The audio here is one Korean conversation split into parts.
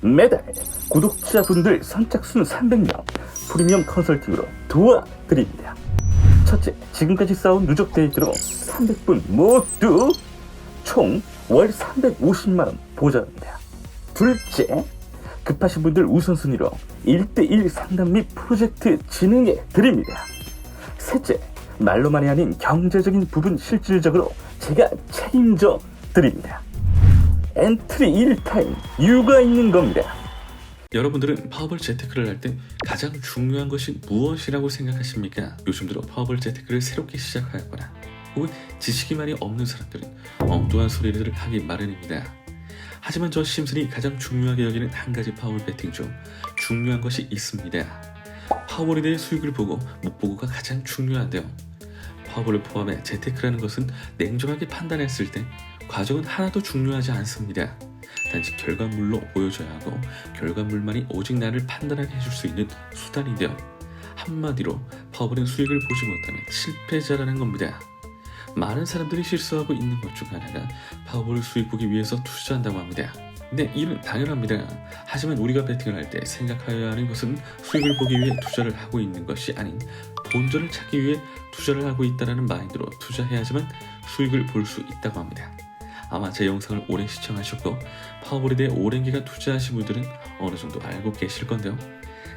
매달 구독자분들 선착순 300명 프리미엄 컨설팅으로 도와드립니다. 첫째, 지금까지 쌓은 누적 데이트로 300분 모두 총 월 350만원 보장합니다. 둘째, 급하신 분들 우선순위로 1대1 상담 및 프로젝트 진행해 드립니다. 셋째, 말로만이 아닌 경제적인 부분 실질적으로 제가 책임져 드립니다. 엔트리 1타임 이유가 있는 겁니다. 여러분들은 파워벌 재테크를 할 때 가장 중요한 것이 무엇이라고 생각하십니까? 요즘 들어 파워벌 재테크를 새롭게 시작하였거나 혹은 지식이 많이 없는 사람들은 엉뚱한 소리를 하기 마련입니다. 하지만 저 심슨이 가장 중요하게 여기는 한 가지 파워벌 베팅 중 중요한 것이 있습니다. 파워벌에 대해 수익을 보고 못 보고가 가장 중요한데요. 파워벌을 포함해 재테크라는 것은 냉정하게 판단했을 때 과정은 하나도 중요하지 않습니다. 단지 결과물로 보여줘야 하고 결과물만이 오직 나를 판단하게 해줄 수 있는 수단인데요. 한마디로 파워볼은 수익을 보지 못하면 실패자라는 겁니다. 많은 사람들이 실수하고 있는 것 중 하나가 파워볼을 수익 보기 위해서 투자한다고 합니다. 네, 이는 당연합니다. 하지만 우리가 베팅을 할 때 생각하여야 하는 것은 수익을 보기 위해 투자를 하고 있는 것이 아닌 본전을 찾기 위해 투자를 하고 있다는 마인드로 투자해야지만 수익을 볼 수 있다고 합니다. 아마 제 영상을 오래 시청하셨고 파워볼에 대해 오랜 기간 투자하신 분들은 어느 정도 알고 계실 건데요.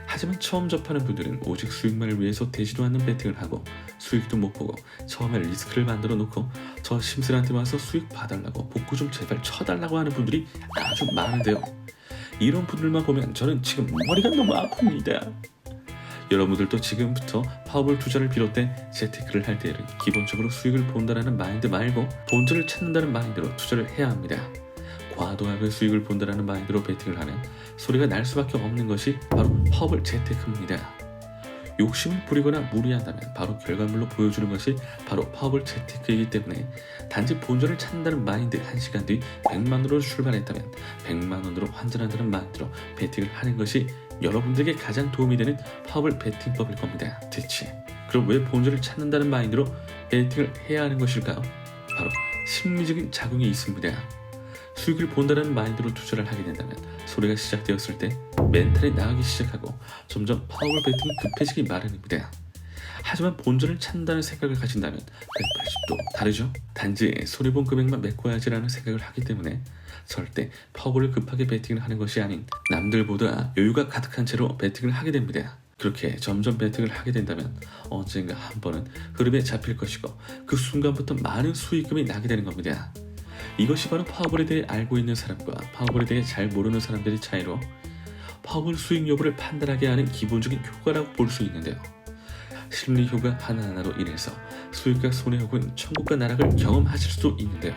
하지만 처음 접하는 분들은 오직 수익만을 위해서 되지도 않는 베팅을 하고 수익도 못 보고 처음에 리스크를 만들어 놓고 저 심슨한테 와서 수익 봐달라고 복구 좀 제발 쳐달라고 하는 분들이 아주 많은데요. 이런 분들만 보면 저는 지금 머리가 너무 아픕니다. 여러분들도 지금부터 파워볼 투자를 비롯해 재테크를 할 때에는 기본적으로 수익을 본다라는 마인드 말고 본질을 찾는다는 마인드로 투자를 해야 합니다. 과도하게 수익을 본다라는 마인드로 베팅을 하면 소리가 날 수밖에 없는 것이 바로 파워볼 재테크입니다. 욕심을 부리거나 무리한다면 바로 결과물로 보여주는 것이 바로 파워볼 재테크이기 때문에 단지 본전을 찾는다는 마인드 1시간 뒤 100만원으로 출발했다면 100만원으로 환전한다는 마인드로 베팅을 하는 것이 여러분들에게 가장 도움이 되는 파워볼 베팅법일 겁니다. 대체 그럼 왜 본전을 찾는다는 마인드로 베팅을 해야 하는 것일까요? 바로 심리적인 작용이 있습니다. 수익을 본다는 마인드로 투자를 하게 된다면 소리가 시작되었을 때 멘탈이 나가기 시작하고 점점 파워볼 베팅이 급해지기 마련입니다. 하지만 본전을 찾는다는 생각을 가진다면 180도 다르죠? 단지 손해본 금액만 메꿔야지라는 생각을 하기 때문에 절대 파워볼을 급하게 베팅을 하는 것이 아닌 남들보다 여유가 가득한 채로 베팅을 하게 됩니다. 그렇게 점점 베팅을 하게 된다면 언젠가 한 번은 흐름에 잡힐 것이고 그 순간부터 많은 수익금이 나게 되는 겁니다. 이것이 바로 파워볼에 대해 알고 있는 사람과 파워볼에 대해 잘 모르는 사람들의 차이로 파워볼 수익 여부를 판단하게 하는 기본적인 효과라고 볼 수 있는데요. 심리 효과 하나하나로 인해서 수익과 손해 혹은 천국과 나락을 경험하실 수 있는데요.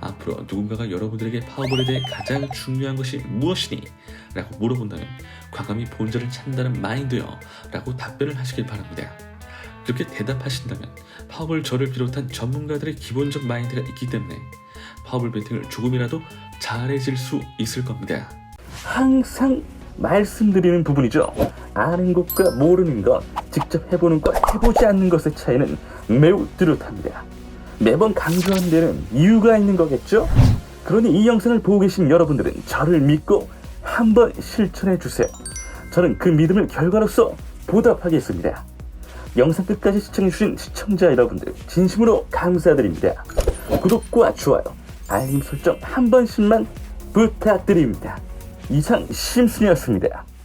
앞으로 누군가가 여러분들에게 파워볼에 대해 가장 중요한 것이 무엇이니? 라고 물어본다면 과감히 본질을 찾는다는 마인드요 라고 답변을 하시길 바랍니다. 그렇게 대답하신다면 파워볼 저를 비롯한 전문가들의 기본적 마인드가 있기 때문에 파워볼 베팅을 조금이라도 잘해질 수 있을 겁니다. 항상 말씀드리는 부분이죠. 아는 것과 모르는 것, 직접 해보는 것, 해보지 않는 것의 차이는 매우 뚜렷합니다. 매번 강조하는 데는 이유가 있는 거겠죠? 그러니 이 영상을 보고 계신 여러분들은 저를 믿고 한번 실천해 주세요. 저는 그 믿음을 결과로서 보답하겠습니다. 영상 끝까지 시청해주신 시청자 여러분들 진심으로 감사드립니다. 구독과 좋아요, 알림 설정 한 번씩만 부탁드립니다. 이상 심순이었습니다.